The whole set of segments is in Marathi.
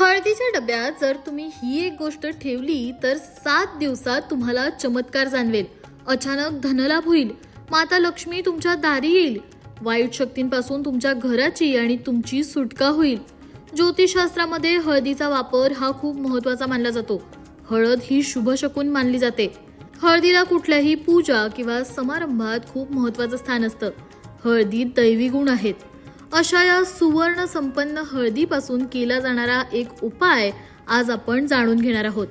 हळदीच्या डब्यात जर तुम्ही ही एक गोष्ट ठेवली तर सात दिवसात तुम्हाला चमत्कार जाणवेल. अचानक धनलाभ होईल. माता लक्ष्मी तुमच्या दारी येईल. वाईट शक्तींपासून तुमच्या घराची आणि तुमची सुटका होईल. ज्योतिषशास्त्रामध्ये हळदीचा वापर हा खूप महत्त्वाचा मानला जातो. हळद ही शुभ शकून मानली जाते. हळदीला कुठल्याही पूजा किंवा समारंभात खूप महत्वाचं स्थान असतं. हळदीत दैवी गुण आहेत. अशा या सुवर्ण संपन्न हळदीपासून केला जाणारा एक उपाय आज आपण जाणून घेणार आहोत.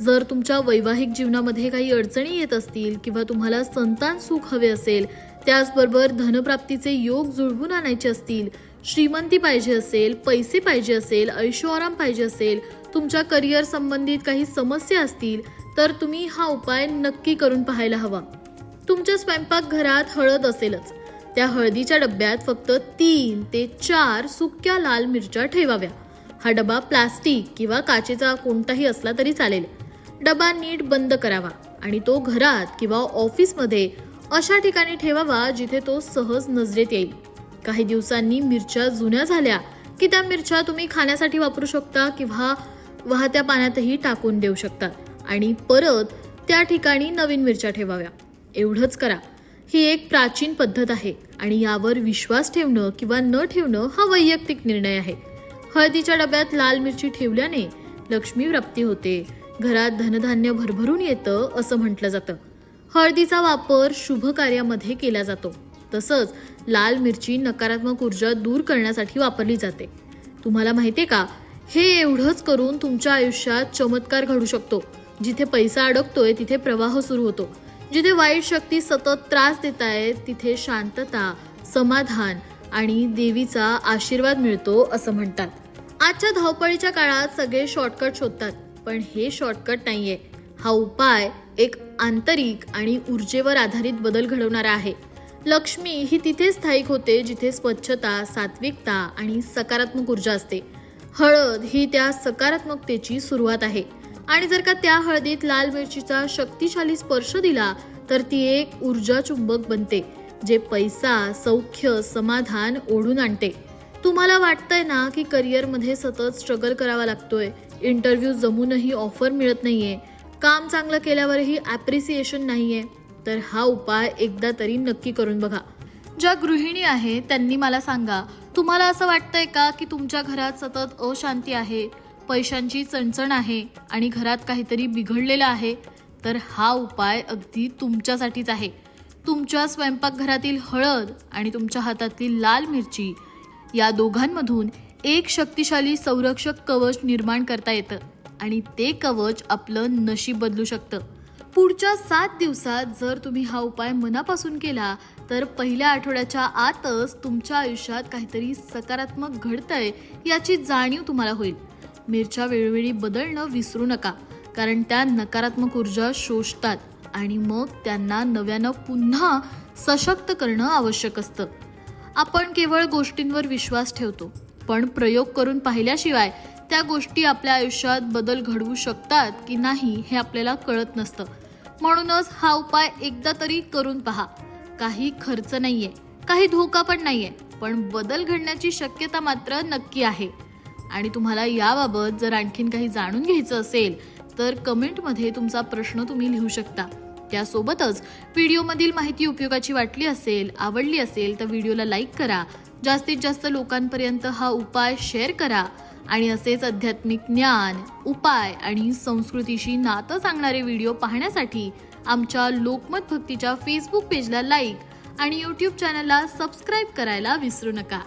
जर तुमच्या वैवाहिक जीवनामध्ये काही अडचणी येत असतील किंवा तुम्हाला संतान सुख हवे असेल त्याचबरोबर धनप्राप्तीचे योग जुळवून आणायचे असतील श्रीमंती पाहिजे असेल पैसे पाहिजे असेल ऐशोआराम पाहिजे असेल तुमच्या करिअर संबंधित काही समस्या असतील तर तुम्ही हा उपाय नक्की करून पाहायला हवा. तुमच्या स्वयंपाकघरात हळद असेलच. त्या हळदीच्या डब्यात फक्त तीन ते चार सुक्या लाल मिरच्या ठेवाव्या. हा डबा प्लास्टिक किंवा काचेचा कोणताही असला तरी चालेल. डबा नीट बंद करावा आणि तो घरात किंवा ऑफिसमध्ये अशा ठिकाणी ठेवावा जिथे तो सहज नजरेत येईल. काही दिवसांनी मिरच्या जुन्या झाल्या की त्या मिरच्या तुम्ही खाण्यासाठी वापरू शकता किंवा वाहत्या पाण्यातही टाकून देऊ शकता आणि परत त्या ठिकाणी नवीन मिरच्या ठेवाव्या. एवढंच करा. ही एक प्राचीन पद्धत आहे आणि यावर विश्वास ठेवणं किंवा न ठेवणं हा वैयक्तिक निर्णय आहे. हळदीच्या डब्यात लाल मिरची ठेवल्याने लक्ष्मी प्राप्ती होते. घरात धनधान्य भरभरून येतं असं म्हटलं जातं. हळदीचा वापर शुभ कार्यामध्ये केला जातो. तसंच लाल मिरची नकारात्मक ऊर्जा दूर करण्यासाठी वापरली जाते. तुम्हाला माहिती का? हे एवढंच करून तुमच्या आयुष्यात चमत्कार घडू शकतो. जिथे पैसा अडकतोय तिथे प्रवाह सुरू होतो. जिथे वाईट शक्ती सतत त्रास देत आहेत तिथे शांतता समाधान आणि देवीचा आशीर्वाद मिळतो असं म्हणतात. आजच्या धावपळीच्या काळात सगळे शॉर्टकट शोधतात पण हे शॉर्टकट नाहीये. हा उपाय एक आंतरिक आणि ऊर्जेवर आधारित बदल घडवणारा आहे. लक्ष्मी ही तिथे स्थायिक होते जिथे स्वच्छता सात्विकता आणि सकारात्मक ऊर्जा असते. हळद ही त्या सकारात्मकतेची सुरुवात आहे. आणि जर का त्या हळदीत लाल मिरचीचा शक्तिशाली स्पर्श दिला तर ती एक ऊर्जा चुंबक बनते जे पैसा सौख्य समाधान ओढून आणते. तुम्हाला वाटतंय ना की करिअरमध्ये सतत स्ट्रगल करावा लागतोय इंटरव्ह्यू जमूनही ऑफर मिळत नाहीये काम चांगलं केल्यावरही ॲप्रिसिएशन नाहीये तर हा उपाय एकदा तरी नक्की करून बघा. ज्या गृहिणी आहे त्यांनी मला सांगा तुम्हाला असं वाटतंय का की तुमच्या घरात सतत अशांती आहे? पैशांची चणचण आहे आणि घरात काहीतरी बिघडलेलं आहे तर हा उपाय अगदी तुमच्यासाठीच आहे. तुमच्या स्वयंपाकघरातील हळद आणि तुमच्या हातातील लाल मिरची या दोघांमधून एक शक्तिशाली संरक्षक कवच निर्माण करता येतं आणि ते कवच आपलं नशीब बदलू शकतं. पुढच्या सात दिवसात जर तुम्ही हा उपाय मनापासून केला तर पहिल्या आठवड्याच्या आतच तुमच्या आयुष्यात काहीतरी सकारात्मक घडतंय याची जाणीव तुम्हाला होईल. मिरच्या वेळोवेळी बदलणं विसरू नका कारण त्या नकारात्मक ऊर्जा शोषतात आणि मग त्यांना नव्यानं पुन्हा सशक्त करणं आवश्यक असतं. आपण केवळ गोष्टींवर विश्वास ठेवतो पण प्रयोग करून पाहिल्याशिवाय त्या गोष्टी आपल्या आयुष्यात बदल घडवू शकतात की नाही हे आपल्याला कळत नसतं. म्हणूनच हा उपाय एकदा तरी करून पहा. काही खर्च नाहीये काही धोका पण नाहीये पण बदल घडण्याची शक्यता मात्र नक्की आहे. आणि तुम्हाला याबाबत जर आणखीन काही जाणून घ्यायचं असेल तर कमेंटमध्ये तुमचा प्रश्न तुम्ही लिहू शकता. त्यासोबतच व्हिडिओमधील माहिती उपयोगाची वाटली असेल आवडली असेल तर व्हिडिओला लाईक करा. जास्तीत जास्त लोकांपर्यंत हा उपाय शेअर करा. आणि असेच आध्यात्मिक ज्ञान उपाय आणि संस्कृतीशी नातं सांगणारे व्हिडिओ पाहण्यासाठी आमच्या लोकमत भक्तीच्या फेसबुक पेजला लाईक आणि यूट्यूब चॅनलला सबस्क्राईब करायला विसरू नका.